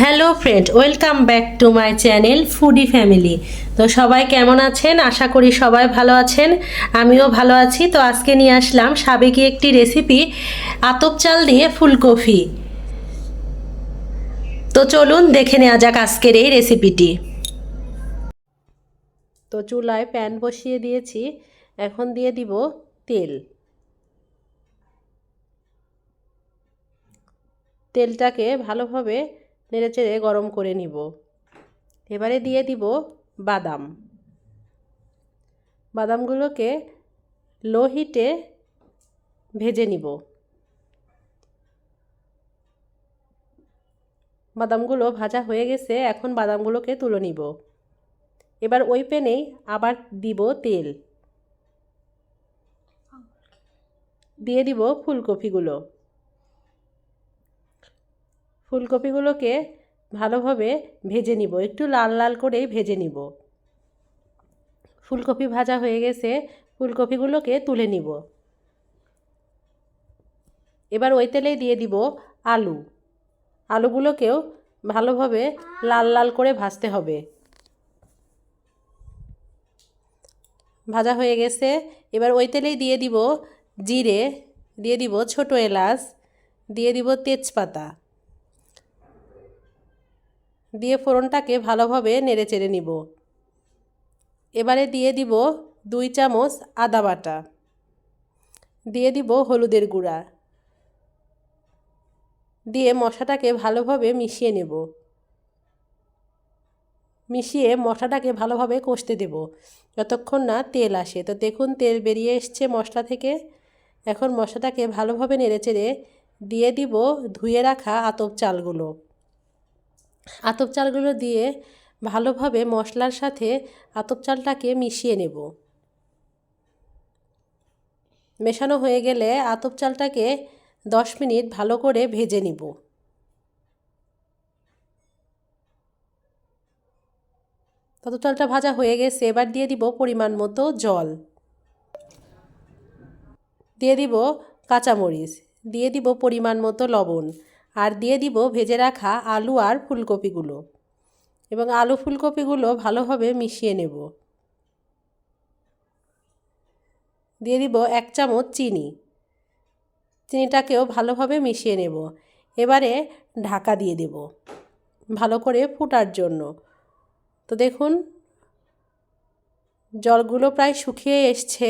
Hello friend welcome back to my channel foodie family তো সবাই কেমন আছেন? আশা করি সবাই ভালো আছেন। আমিও ভালো আছি। তো আজকে নিয়ে আসলাম সাবেকি একটি রেসিপি আতপ চাল দিয়ে ফুলকপি। তো চলুন দেখে নেওয়া যাক আজকের এই রেসিপিটি তো চুলায় প্যান বসিয়ে দিয়েছি। এখন দিয়ে দিব তেল। তেলটাকে ভালোভাবে নেড়েচেড়ে গরম করে নিব। এবারে দিয়ে দিব বাদাম। বাদামগুলোকে লো হিটে ভেজে নিব। বাদামগুলো ভাজা হয়ে গেছে, এখন বাদামগুলোকে তুলে নিব। এবার ওই প্যানেই আবার দিব তেল। দিয়ে দিব ফুলকপিগুলো। ফুলকপিগুলোকে ভালোভাবে ভেজে নিব। একটু লাল লাল করেই ভেজে নিব। ফুলকপি ভাজা হয়ে গেছে, ফুলকপিগুলোকে তুলে নিব। এবার ওই তেলেই দিয়ে দিব আলু। আলুগুলোকেও ভালোভাবে লাল লাল করে ভাজতে হবে। ভাজা হয়ে গেছে। এবার ওই তেলেই দিয়ে দিব জিরে, দিয়ে দিব ছোটো এলাচ, দিয়ে দিব তেজপাতা। দিয়ে ফোড়নটাকে ভালোভাবে নেড়ে চেড়ে নিব। এবারে দিয়ে দিব দুই চামচ আদা বাটা। দিয়ে দিব হলুদের গুঁড়া। দিয়ে মশলাটাকে ভালোভাবে মিশিয়ে নেব। মিশিয়ে মশলাটাকে ভালোভাবে কষতে দেব। যতক্ষণ না তেল আসে। তো দেখুন, তেল বেরিয়ে এসছে মশলা থেকে। এখন মশলাটাকে ভালোভাবে নেড়েচেড়ে দিয়ে দিব ধুয়ে রাখা আতপ চালগুলো। আতপ চালগুলো দিয়ে ভালোভাবে মশলার সাথে আতপ চালটাকে মিশিয়ে নেব। মেশানো হয়ে গেলে আতপ চালটাকে দশ মিনিট ভালো করে ভেজে নিব। আতপ চালটা ভাজা হয়ে গেছে, এবার দিয়ে দিব পরিমাণ মতো জল। দিয়ে দিব কাঁচামরিচ, দিয়ে দিব পরিমাণ মতো লবণ। আর দিয়ে দিব ভেজে রাখা আলু আর ফুলকপিগুলো। এবং আলু ফুলকপিগুলো ভালোভাবে মিশিয়ে নেব। দিয়ে দিব এক চামচ চিনি। চিনিটাকেও ভালোভাবে মিশিয়ে নেব। এবারে ঢাকা দিয়ে দেব ভালো করে ফুটার জন্য। তো দেখুন, জলগুলো প্রায় শুকিয়ে এসছে।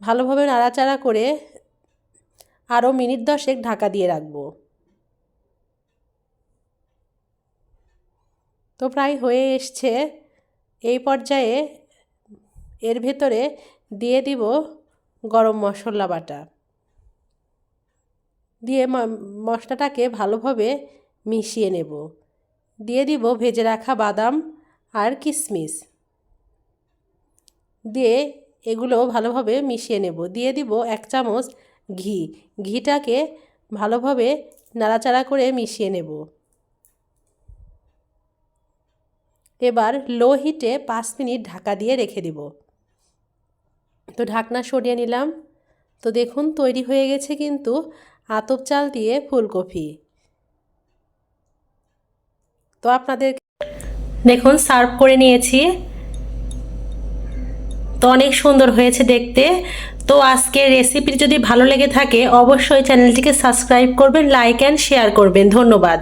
ভালোভাবে নাড়াচাড়া করে আরও মিনিট দশেক ঢাকা দিয়ে রাখব। তো প্রায় হয়ে এসছে। এই পর্যায়ে এর ভেতরে দিয়ে দিব গরম মশলা বাটা। দিয়ে মশলাটাকে ভালোভাবে মিশিয়ে নেব। দিয়ে দিব ভেজে রাখা বাদাম আর কিশমিশ দিয়ে এগুলো ভালোভাবে মিশিয়ে নেব। দিয়ে দিব এক চামচ ঘি। ঘিটাকে ভালোভাবে নাড়াচাড়া করে মিশিয়ে নেব। এবার লো হিটে পাঁচ মিনিট ঢাকা দিয়ে রেখে দিব। তো ঢাকনা সরিয়ে নিলাম। তো দেখুন, তৈরি হয়ে গেছে কিন্তু আতপ চাল দিয়ে ফুলকপি। তো আপনাদের দেখুন, সার্ভ করে নিয়েছি। তো অনেক সুন্দর হয়েছে দেখতে। তো আজকের রেসিপি যদি ভালো লেগে থাকে, অবশ্যই চ্যানেলটিকে সাবস্ক্রাইব করবেন, লাইক অ্যান্ড শেয়ার করবেন। ধন্যবাদ।